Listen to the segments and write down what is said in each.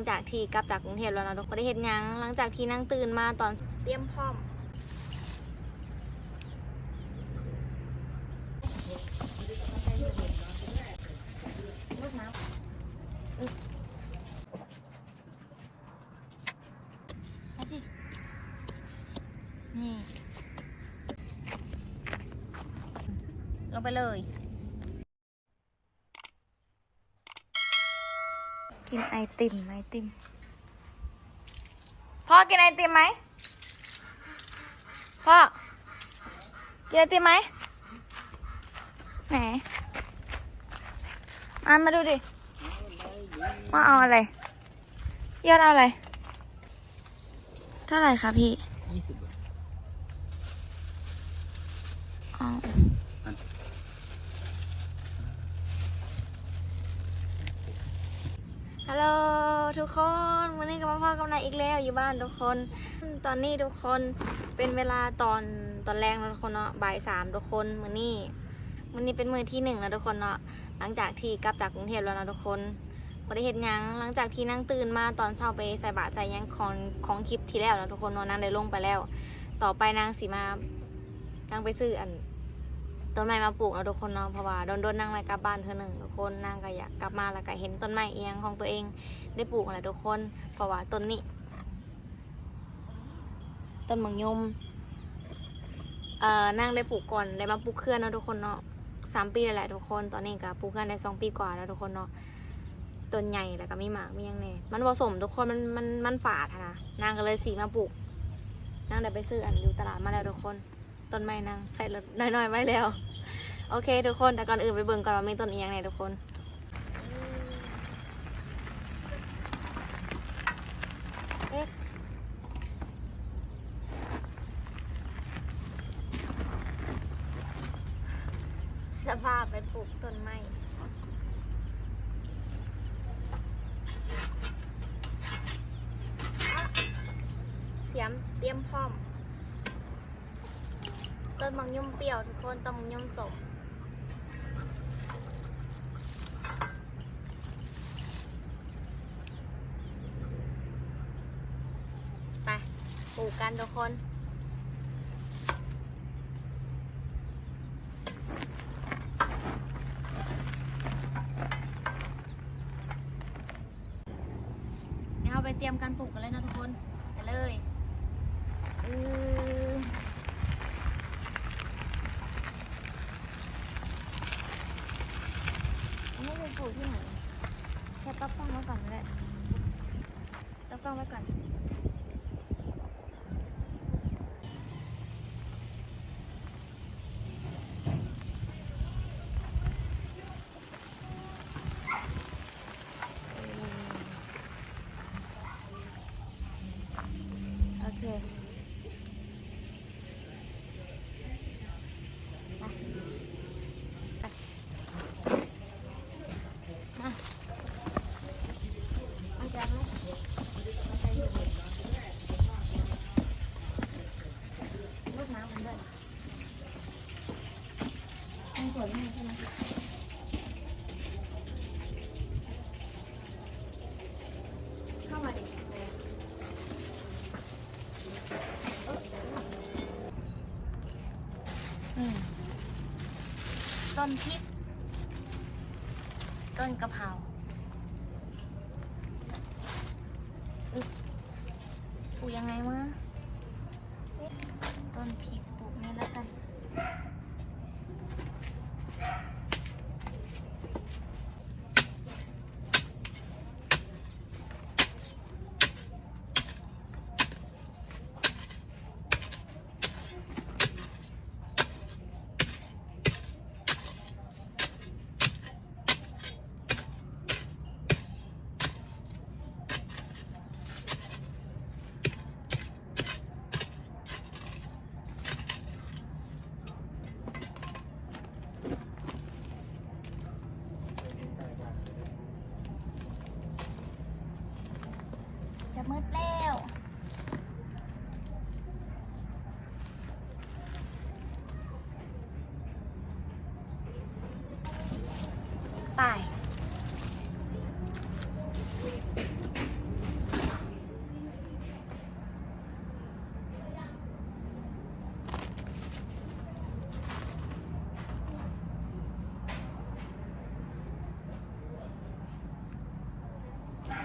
งจากที่กลับจากกรุงเทพแล้วนะทุกคนได้เห็นยังหลังจากที่นั่งตื่นมาตอนเตรียมพร้อมนี่ลงไปเลย กินไอติมไอติม พ่อกินไอติมไหม พ่อ กินไอติมไหม ไหนอะมาดูดิ ว่าเอาอะไร ยอดเอาอะไร เท่าไหร่คะพี่ ยี่สิบบาท อ๋อ ฮัลโหลทุกคนวันนี้กับพ่อกับนายอีกแล้วอยู่บ้านทุกคน ตอนนี้ทุกคนเป็นเวลาตอนตอนแรกนะทุกคนเนาะบ่ายสามทุกคนมือนี้มือนี้เป็นมือที่หนึ่งนะทุกคนเนาะหลังจากที่กลับจากกรุงเทพแล้วนะทุกคนบ่ได้เห็นยังหลังจากที่นั่งตื่นมาตอนเช้าไปใส่บาตรใส่ยังของของคลิปที่แล้วนะทุกคนเนาะนางได้ลงไปแล้ว ต่อไปนางสีมานางไปซื้ออัน ต้นไม้มาปลูกแล้วทุกคนเนาะเพราะว่าโดนโดนนั่งไรกลับบ้านเธอหนึ่งทุกคนนั่งก็อยากกลับมาแล้วก็เห็นต้นไม้เอียงของตัวเอง ได้ปลูกอะไรทุกคน เพราะว่าต้นนี้ต้นมังยมเอ่อนั่งได้ปลูกก่อนได้มาปลูกเคลื่อนเนาะทุกคนเนาะสามปีแล้วแหละทุกคนตอนนี้ก็ปลูกเคลื่อนได้สองปีกว่าแล้วทุกคนเนาะต้นใหญ่แล้วก็มีหมากมียังแน่มันผสมทุกคนมันมันมันฝาดอะนะนางก็เลยสีมาปลูกนางได้ไปซื้ออันอยู่ตลาดมาแล้วทุกคน ต้นไม้นางใส่รถน้อยๆไว้แล้ว โอเค ทุกคนแต่ก่อนอื่นไปเบิ่งก่อนว่ามีต้นเอียงไหนทุกคนสภาพไปปลูกต้นไม้เสียมเตรียมพร้อม ต้นมังยมเปรี้ยวทุกคนต้นมังยมสมไปปลูกกันทุกคนเดี๋ยวเราไปเตรียมการปลูกกันเลยนะทุกคน ไปเลยอือ อันนี้เปลูกที่ไหนแค่ตั้งกล้องไว้ก่อนก็ได้ตั้งกล้องไว้ก่อนโอเคไปไป มาเอาจานไหมเอาใจอยู่ลูกน้ำมันด้วยมันสวยมากใช่ไหม เข้ามาดิอืมต้นพริก ต้นกะเพราอึ๊บปลูกยังไงวะ ต้นพริกปลูกนี่แล้วกัน จะมืดแล้ว ไป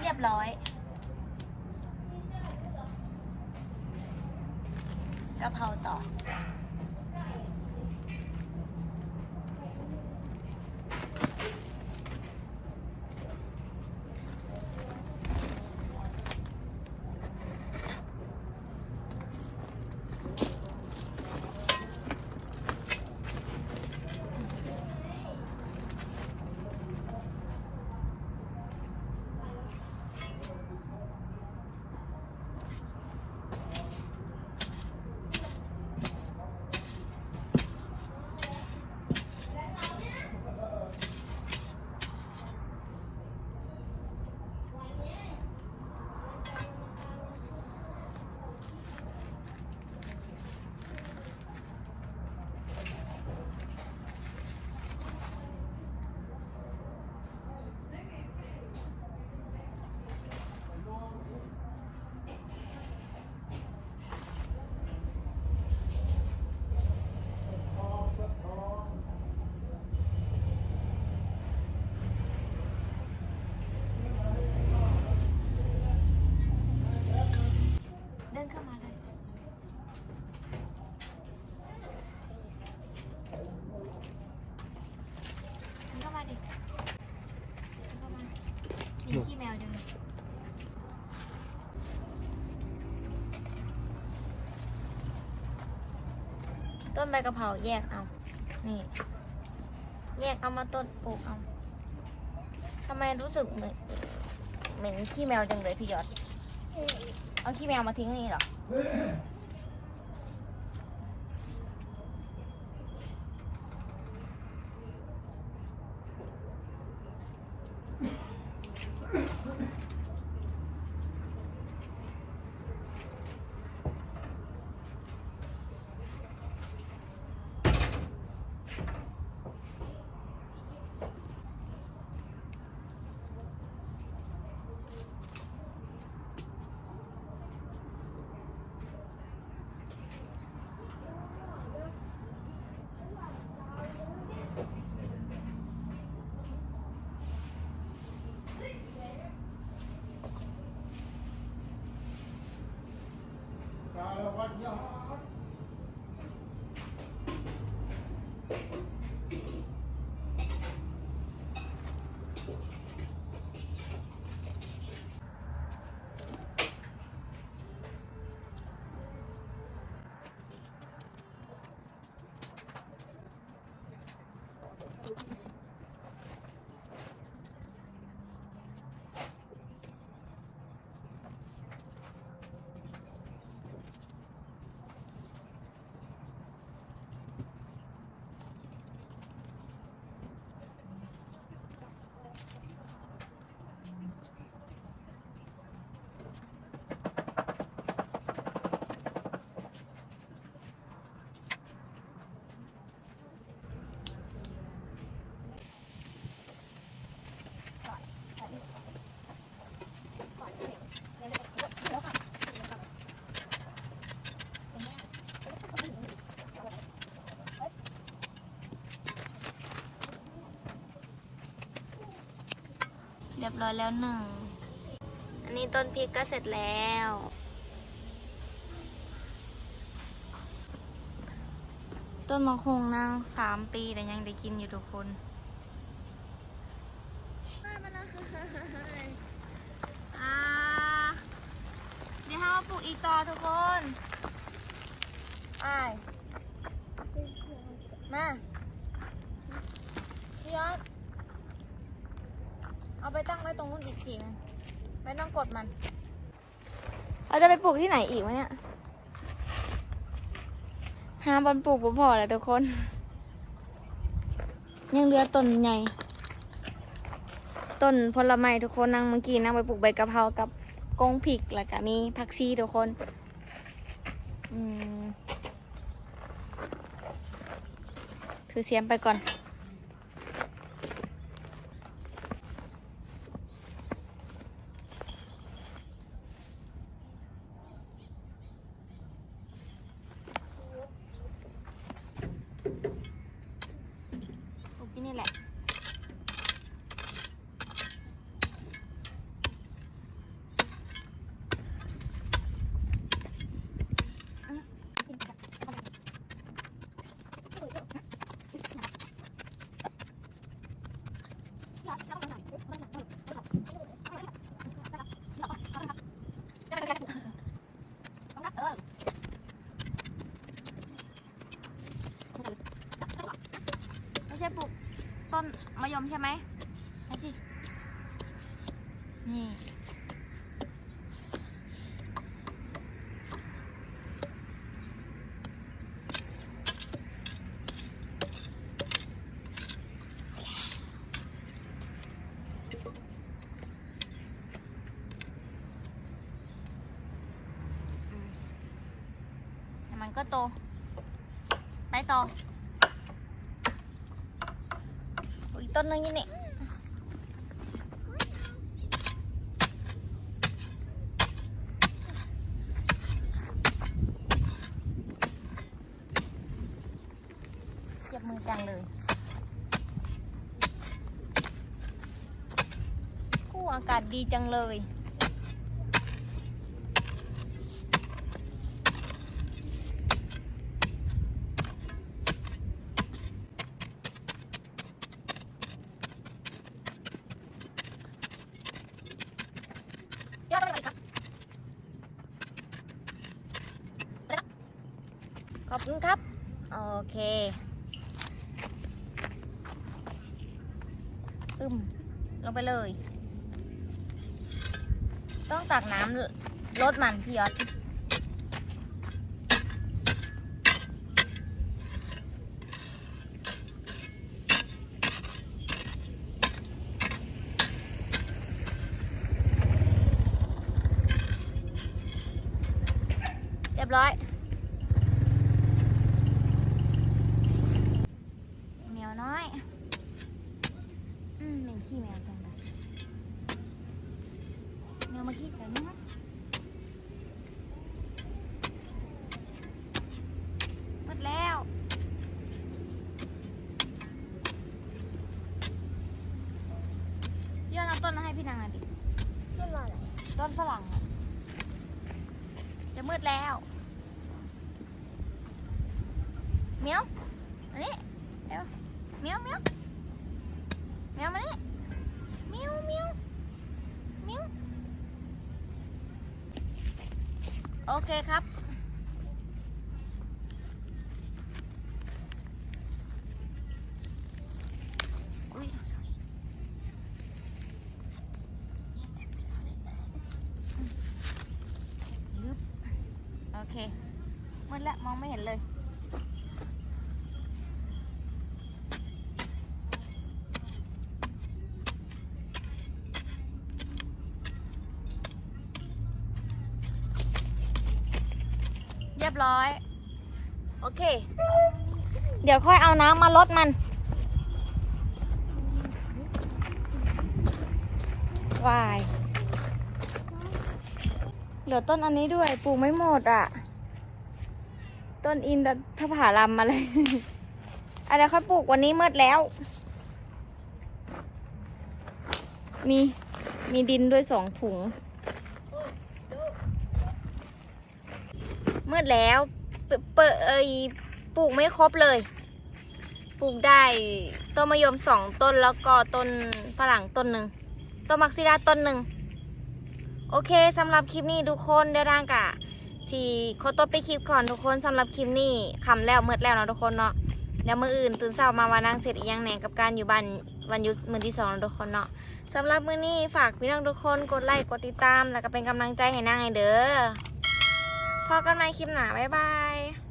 รี ยบร้อยกะเพราต่อ เดินเข้ามาเลย เดินเข้ามาดิ เดินเข้ามามีขี้แมวจังเลย ต้นใบกะเพราแยกเอา นี่ แยกเอามาต้นปลูกเอาทำไมรู้สึกเหมือนเหม็นขี้แมวจังเลยพี่ยอด เอาขี้แมวมาทิ้งนี่เหรอ 要。 ร้อยแล้วหนึ่ง อันนี้ต้นพริกก็เสร็จแล้ว ต้นมะคงนางสามปีแต่ยังได้กินอยู่ทุกคนมานะอ่าเดี๋ยวให้มาปลูกอีกต่อทุกคนไปมาพี่ยอด เอาไปตั้งไว้ตรงนู้นอีกทีนึงไม่ต้องกดมัน เราจะไปปลูกที่ไหนอีกวะเนี่ยหาบอลปลูกบ่พอเลยทุกคน ยังเหลือต้นใหญ่ต้นผลไม้ทุกคนนั่งเมื่อกี้นั่งไปปลูกใบกะเพรากับกงผิกแล้วก็มีผักชีทุกคนอืมถือเสียมไปก่อน เออไม่ใช่ปลูกต้นมะยมใช่ไหมใช่สินี่ จังเลยกู้อากาศดีจังเลยยอดอะไรครับขอบคุณครับ โอเค อึมลงไปเลย ต้องตักน้ำลดมันพี่ยอดเรียบร้อยแมวน้อย อืมเป็นขี้แมวจังเลยแมวมาขี้กันนะหมดแล้วย้อนเอาต้นมาให้พี่นางหน่อยดิ ต้นอะไร ต้นฝรั่งอะจะมืดแล้ว เมียวอันนี้เดี๋ยวเมียวเมียวเมียวมานี่เมียวเมียวเมียวโอเคครับอุ๊ยลึบโอเคมืดแล้วมองไม่เห็นเลย ยบร้อย โอเค เดี๋ยวค่อยเอาน้ำมาลดมัน วาย เหลือต้นอันนี้ด้วยปลูกไม่หมดอะ ต้นอินทผาลัมอะไรอะไรค่อยปลูกวันนี้มืดแล้ว มีมีดินด้วยสองถุง มืดแล้วเปเปเอยปลูกไม่ครบเลย ปลูกได้ต้นมะยมสองต้นแล้วก็ต้นฝรั่งต้นหนึ่งต้นมักซิดาต้นหนึ่งโอเคสำหรับคลิปนี้ทุกคนเดี๋ยวร่างกะที่โคตบไปคลิปก่อนทุกคนสำหรับคลิปนี้คำแล้วมืดแล้วเนาะทุกคนเนาะเดี๋ยวมืออื่นตื่นเช้ามาวันนั่งเสร็จอีกอยังแหน่กับการอยู่บ้านวันยุดมือที่สองทุกคนเนาะสำหรับมือนี้ฝากพี่น้องทุกคนกดไลค์กดติดตาม แล้วก็เป็นกำลังใจให้นางให้เด้อ พอกันใหม่คลิปหนาบ๊ายบาย